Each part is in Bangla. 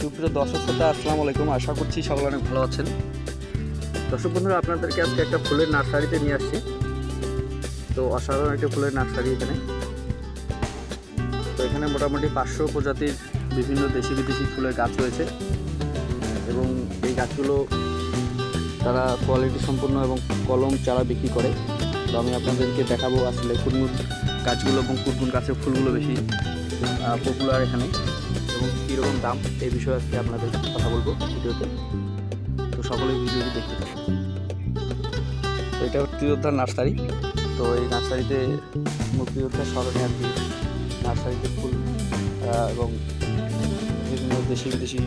সুপ্রিয় দর্শক শ্রোতা, আসসালামু আলাইকুম। আশা করছি সকলে অনেক ভালো আছেন। দর্শক বন্ধুরা, আপনাদেরকে আজকে একটা ফুলের নার্সারিতে নিয়ে আসছি। তো অসাধারণ একটা ফুলের নার্সারি এখানে। তো এখানে মোটামুটি পাঁচশো প্রজাতির বিভিন্ন দেশি বিদেশি ফুলের গাছ রয়েছে। এবং এই গাছগুলো তারা কোয়ালিটি সম্পন্ন এবং কলম চারা বিক্রি করে। তো আমি আপনাদেরকে দেখাবো আসলে কোন গাছগুলো এবং কোন কোন গাছের ফুলগুলো বেশি পপুলার এখানে। এবং কীরকম দাম, এই বিষয়ে আজকে আপনাদের কথা বলব ভিডিওতে। তো সকলে ভিডিওটি দেখতে থাকুন। এটা মুক্তিযোদ্ধার নার্সারি। তো এই নার্সারিতে মুক্তিযোদ্ধার স্মরণে আর কি নার্সারিতে ফুল এবং বিভিন্ন দেশি বিদেশি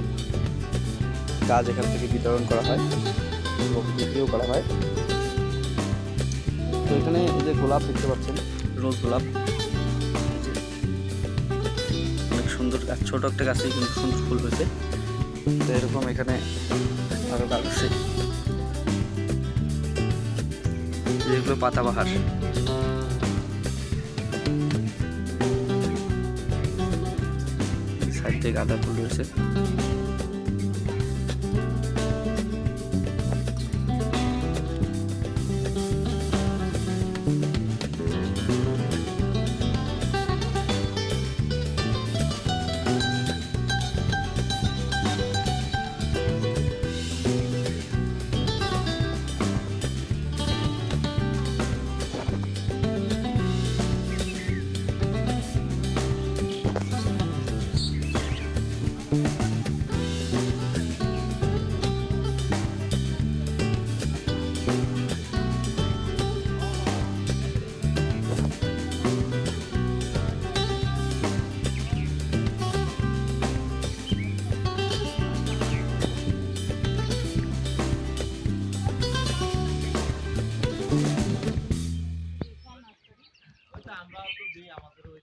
গাছ এখান থেকে বিতরণ করা হয় এবং বিক্রিও করা হয়। তো এখানে এই যে গোলাপ দেখতে পাচ্ছেন, রোজ গোলাপ। সুন্দর গাছ, ছোট একটা গাছে কিন্তু সুন্দর ফুল হয়েছে। তো এরকম এখানে আরও গাছ আছে। যেগুলো পাতাবাহার। সাইড থেকে গাঁদা ফুল রয়েছে। আমরা তো দিই আমাদের ওই